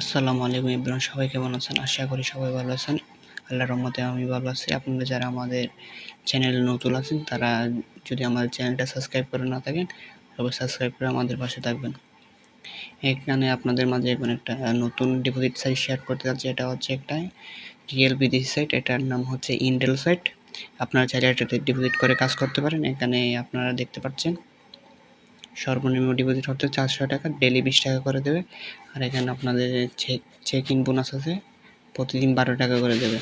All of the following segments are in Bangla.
আসসালামু আলাইকুম ইব্রাহিম সবাই কেমন আছেন? আশা করি সবাই ভালো আছেন। আল্লাহর রহমতে আমি ভালো আছি। আপনারা যারা আমাদের চ্যানেলে নতুন আছেন, তারা যদি আমাদের চ্যানেলটা সাবস্ক্রাইব করে না থাকেন তবে সাবস্ক্রাইব করে আমাদের পাশে থাকবেন। এখানে আপনাদের মাঝে এখন একটা নতুন ডিপোজিট সাইট শেয়ার করতে যাচ্ছি। এটা হচ্ছে একটা রিয়েল বিদেশি সাইট এটার নাম হচ্ছে ইন্ডেল সাইট আপনারা চাইলে এটাতে ডিপোজিট করে কাজ করতে পারেন। এখানে আপনারা দেখতে পাচ্ছেন সর্বনিম্ন ডিপোজিট হচ্ছে চারশো টাকা ডেলি বিশ টাকা করে দেবে। আর এখানে আপনাদের চেক ইন বোনাস আছে, প্রতিদিন বারো টাকা করে দেবে।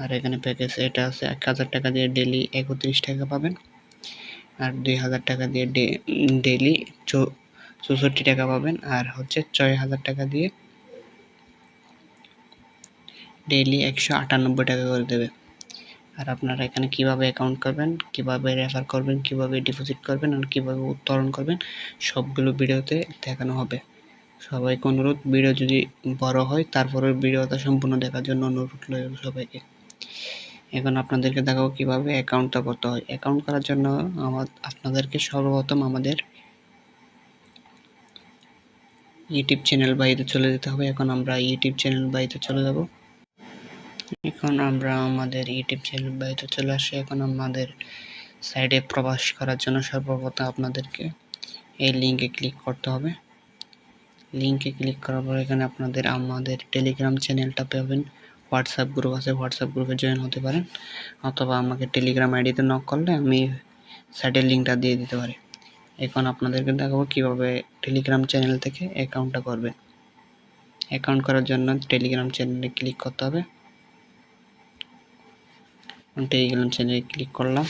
আর এখানে প্যাকেজ এটা আছে, এক হাজার টাকা দিয়ে ডেলি একত্রিশ টাকা পাবেন। আর দুই হাজার টাকা দিয়ে ডেলি চৌষট্টি টাকা পাবেন। আর হচ্ছে ছয় হাজার টাকা দিয়ে ডেইলি একশো আটানব্বই টাকা করে দেবে। আর আপনারা এখানে কীভাবে অ্যাকাউন্ট করবেন, কীভাবে রেফার করবেন, কীভাবে ডিপোজিট করবেন আর কীভাবে উত্তোলন করবেন, সবগুলো ভিডিওতে দেখানো হবে। সবাইকে অনুরোধ, ভিডিও যদি বড় হয় তারপরে ভিডিওটা সম্পূর্ণ দেখার জন্য অনুরোধ রইল সবাইকে। এখন আপনাদেরকে দেখাবো কীভাবে অ্যাকাউন্টটা করতে হয়। অ্যাকাউন্ট করার জন্য আমার, আপনাদেরকে সর্বপ্রথম আমাদের ইউটিউব চ্যানেল বাইরে চলে যেতে হবে। এখন আমরা ইউটিউব চ্যানেল বাইরে চলে যাব। এখন আমরা আমাদের ইউটিউব চ্যানেল বাইরে চলে আসি। এখন আমাদের সাইডে প্রবাস করার জন্য সর্বপ্রথম আপনাদেরকে এই লিঙ্কে ক্লিক করতে হবে। লিঙ্কে ক্লিক করার পর এখানে আপনাদের আমাদের টেলিগ্রাম চ্যানেলটা পাবেন। হোয়াটসঅ্যাপ গ্রুপ আছে হোয়াটসঅ্যাপ গ্রুপে জয়েন হতে পারেন। অথবা আমাকে টেলিগ্রাম আইডিতে নক করলে আমি সাইডের লিঙ্কটা দিয়ে দিতে পারি। এখন আপনাদেরকে দেখাবো কীভাবে টেলিগ্রাম চ্যানেল থেকে অ্যাকাউন্টটা করবেন। অ্যাকাউন্ট করার জন্য টেলিগ্রাম চ্যানেলে ক্লিক করতে হবে। টেলিগ্রাম চ্যানেলে ক্লিক করলাম।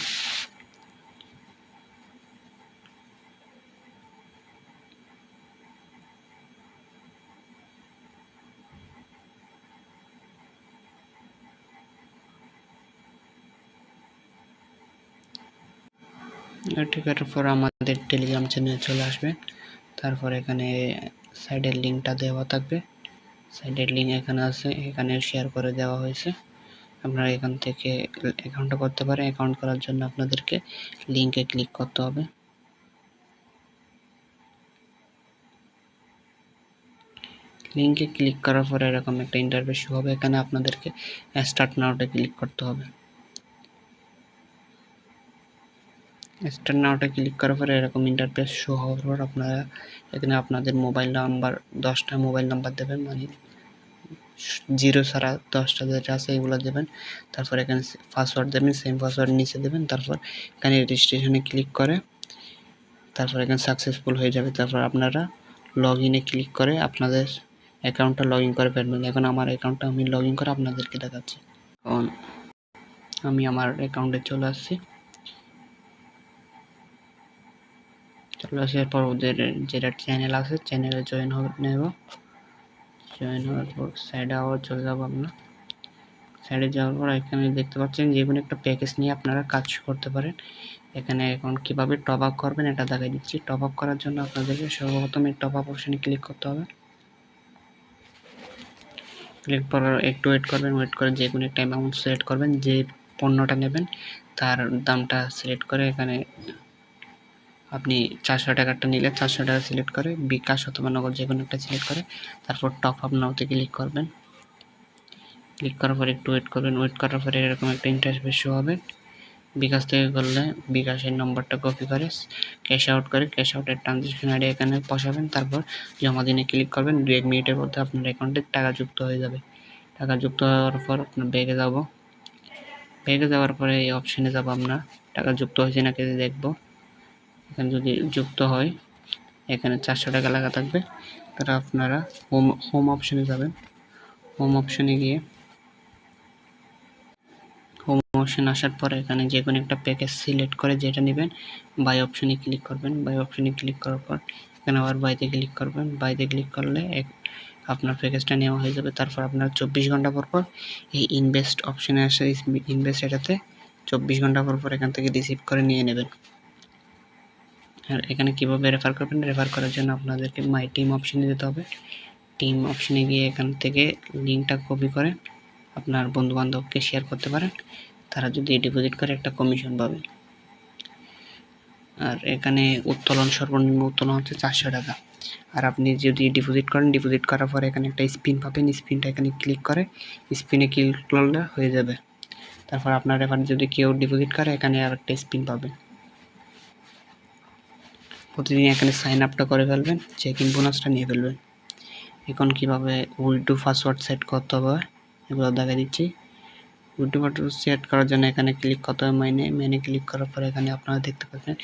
ঠিক আছে পর আমাদের টেলিগ্রাম চ্যানেলে চলে আসবে। তারপর এখানে সাইডের লিঙ্কটা দেওয়া থাকবে। সাইডের লিঙ্ক এখানে আছে, এখানে শেয়ার করে দেওয়া হয়েছে। আপনারা এখান থেকে অ্যাকাউন্টটা করতে পারেন। অ্যাকাউন্ট করার জন্য আপনাদেরকে লিঙ্কে ক্লিক করতে হবে। লিঙ্কে ক্লিক করার পরে এরকম একটা ইন্টারফেস শো হবে। এখানে আপনাদেরকে স্টার্ট নাওতে ক্লিক করতে হবে। স্টার নাওটা ক্লিক করার পরে এরকম ইন্টারফেস শো হওয়ার পর আপনারা এখানে আপনাদের মোবাইল নাম্বার দশটা মোবাইল নাম্বার দেবেন মানে জিরো ছাড়া দশটা যেটা আছে এগুলো দেবেন। তারপর এখানে পাসওয়ার্ড দেবেন সেম পাসওয়ার্ড নিচে দেবেন, তারপর এখানে রেজিস্ট্রেশনে ক্লিক করে, তারপর এখানে সাকসেসফুল হয়ে যাবে। তারপর আপনারা লগ ইনে ক্লিক করে আপনাদের অ্যাকাউন্টটা লগ ইন করে ফেলবেন। এখন আমার অ্যাকাউন্টটা আমি লগ ইন করে আপনাদেরকে দেখাচ্ছি। এখন আমি আমার অ্যাকাউন্টে চলে আসছি। চলে আসার পর ওদের যেটা চ্যানেল আছে চ্যানেলে জয়েন হবে নেব। জয়েন হওয়ার পর সাইডে আবার চলে যাব আমরা। সাইডে যাওয়ার পর এখানে দেখতে পাচ্ছেন যে কোনো একটা প্যাকেজ নিয়ে আপনারা কাজ করতে পারেন। এখানে এখন কীভাবে টপ আপ করবেন এটা দেখাই দিচ্ছি। টপ আপ করার জন্য আপনাদেরকে সর্বপ্রথম এই টপ আপ অপশানে ক্লিক করতে হবে। ক্লিক করার একটু ওয়েট করবেন ওয়েট করে যে কোনো একটা অ্যামাউন্ট সিলেক্ট করবেন, যে পণ্যটা নেবেন, তার দামটা সিলেক্ট করে এখানে আপনি চারশো টাকারটা নিলে, চারশো টাকা সিলেক্ট করে বিকাশ অথবা নগদ যে কোনো একটা সিলেক্ট করে, তারপর টপ আপ নাওতে ক্লিক করবেন। ক্লিক করার পরে একটু ওয়েট করবেন। ওয়েট করার পরে এরকম একটা ইন্টারফেস শো হবে। বিকাশ থেকে করলে বিকাশের নম্বরটা কপি করে ক্যাশ আউট করে ক্যাশ আউটের ট্রানজেকশন আইডি এখানে বসাবেন। তারপর জমা দিনে ক্লিক করবেন। দু এক মিনিটের মধ্যে আপনার অ্যাকাউন্টে টাকা যুক্ত হয়ে যাবে। টাকা যুক্ত হওয়ার পর আপনার ব্যাগে যাব। ব্যাগে যাওয়ার পরে এই অপশানে যাব আমরা। টাকা যুক্ত হয়েছে নাকি দেখব। এখানে যদি যুক্ত হয়, এখানে চারশো টাকা লেখা থাকবে। তারা আপনারা হোম হোম অপশানে যাবেন। হোম অপশানে গিয়ে হোম অপশান আসার পরে এখানে যে কোনো একটা প্যাকেজ সিলেক্ট করে যেটা নেবেন বাই অপশানে ক্লিক করবেন। বাই অপশানে ক্লিক করার পর এখানে আবার বাইতে ক্লিক করবেন। বাইতে ক্লিক করলে এক, আপনার প্যাকেজটা নেওয়া হয়ে যাবে। তারপর আপনার চব্বিশ ঘণ্টা পর পর এই ইনভেস্ট অপশানে আসে ইনভেস্ট এটাতে চব্বিশ ঘণ্টা পর পর এখান থেকে রিসিভ করে নিয়ে নেবেন। আর এখানে কীভাবে রেফার করবেন? রেফার করার জন্য আপনাদেরকে মাই টিম অপশানে যেতে হবে। টিম অপশানে গিয়ে এখান থেকে লিঙ্কটা কপি করে আপনার বন্ধুবান্ধবকে শেয়ার করতে পারেন। তারা যদি ডিপোজিট করে একটা কমিশন পাবে। আর এখানে উত্তোলন, সর্বনিম্ন উত্তোলন হচ্ছে চারশো টাকা। আর আপনি যদি ডিপোজিট করেন ডিপোজিট করার পরে এখানে একটা স্পিন পাবেন। স্পিনটা এখানে ক্লিক করে স্পিনে ক্লিক করলে হয়ে যাবে। তারপর আপনার এবার যদি কেউ ডিপোজিট করে, এখানে আর একটা স্পিন পাবেন। প্রতিদিন এখানে সাইন আপটা করে ফেলবেন চেক ইন বোনাসটা নিয়ে ফেলবেন। এখন কীভাবে উইডো পাসওয়ার্ড সেট করতে হবে, এগুলো দেখা দিচ্ছি। উইডো পাসওয়ার্ড সেট করার জন্য এখানে ক্লিক করতে হবে মাইনে মেনে ক্লিক করার পরে এখানে আপনারা দেখতে পাচ্ছেন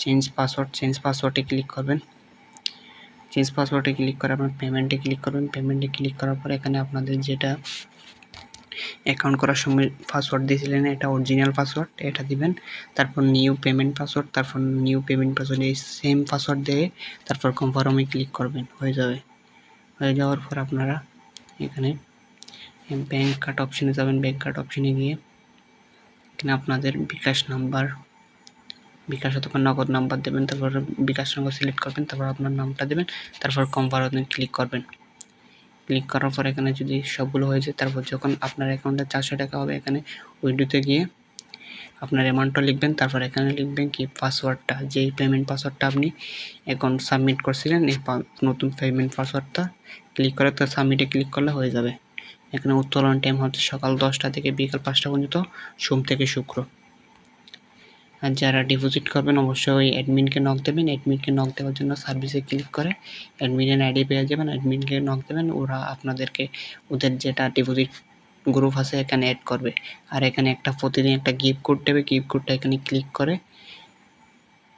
চেঞ্জ পাসওয়ার্ড চেঞ্জ পাসওয়ার্ডে ক্লিক করবেন। চেঞ্জ পাসওয়ার্ডে ক্লিক করে আপনার পেমেন্টে ক্লিক করবেন। পেমেন্টে ক্লিক করার পরে এখানে আপনাদের যেটা অ্যাকাউন্ট করার সময় পাসওয়ার্ড দিয়েছিলেন, এটা অরিজিনাল পাসওয়ার্ড এটা দিবেন। তারপর নিউ পেমেন্ট পাসওয়ার্ড তারপর নিউ পেমেন্ট পাসওয়ার্ড এই সেম পাসওয়ার্ড দিয়ে তারপর কনফার্মে ক্লিক করবেন, হয়ে যাবে। হয়ে যাওয়ার পর আপনারা এখানে ব্যাঙ্ক কার্ড অপশনে যাবেন ব্যাঙ্ক কার্ড অপশনে গিয়ে এখানে আপনাদের বিকাশ নাম্বার, বিকাশ অথবা নগদ নাম্বার দেবেন, তারপর বিকাশ নাম্বার সিলেক্ট করবেন, তারপর আপনার নামটা দেবেন, তারপর কনফার্মে ক্লিক করবেন। ক্লিক করার পর এখানে যদি সবগুলো হয়ে যায়, তারপর যখন আপনার অ্যাকাউন্টে চারশো টাকা হবে এখানে উইডোতে গিয়ে আপনার অ্যামাউন্টটা লিখবেন, তারপর এখানে লিখবেন কি পাসওয়ার্ডটা যেই পেমেন্ট পাসওয়ার্ডটা আপনি অ্যাকাউন্ট সাবমিট করছিলেন, এই নতুন পেমেন্ট পাসওয়ার্ডটা ক্লিক করে, তো সাবমিটে ক্লিক করলে হয়ে যাবে। এখানে উত্তোলন টাইম হচ্ছে সকাল দশটা থেকে বিকাল পাঁচটা পর্যন্ত সোম থেকে শুক্র। আর যারা ডিপোজিট করবেন, অবশ্যই অ্যাডমিনকে নক দেবেন। অ্যাডমিনকে নক দেওয়ার জন্য সার্ভিসে ক্লিক করে। অ্যাডমিনের আইডি পেয়ে যাবেন। অ্যাডমিনকে নক দেবেন। ওরা আপনাদেরকে ওদের যেটা ডিপোজিট গ্রুপ আছে, এখানে অ্যাড করবে। আর এখানে একটা প্রতিদিন একটা গিফট কোড দেবে। গিফট কোডটা এখানে ক্লিক করে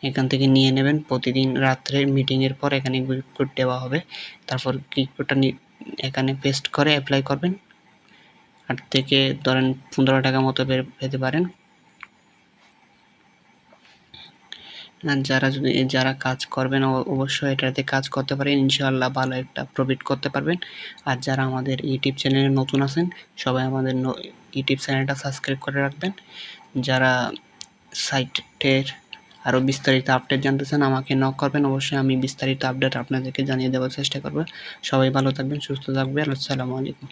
এখান থেকে নিয়ে নেবেন। প্রতিদিন রাত্রে মিটিংয়ের পর এখানে গিফট কোড দেওয়া হবে। তারপর গিফট কোডটা এখানে পেস্ট করে অ্যাপ্লাই করবেন। আট থেকে ধরেন পনেরো টাকা মতো পেতে পারেন আর যারা যদি, যারা কাজ করবেন অবশ্যই এটাতে কাজ করতে পারেন। ইনশাআল্লাহ ভালো একটা প্রফিট করতে পারবেন। আর যারা আমাদের ইউটিউব চ্যানেলে নতুন আছেন, সবাই আমাদের ইউটিউব চ্যানেলটা সাবস্ক্রাইব করে রাখবেন। যারা সাইটের আরও বিস্তারিত আপডেট জানতে চান, আমাকে নক করবেন। অবশ্যই আমি বিস্তারিত আপডেট আপনাদেরকে জানিয়ে দেওয়ার চেষ্টা করব। সবাই ভালো থাকবেন, সুস্থ থাকবেন। আসসালামু আলাইকুম।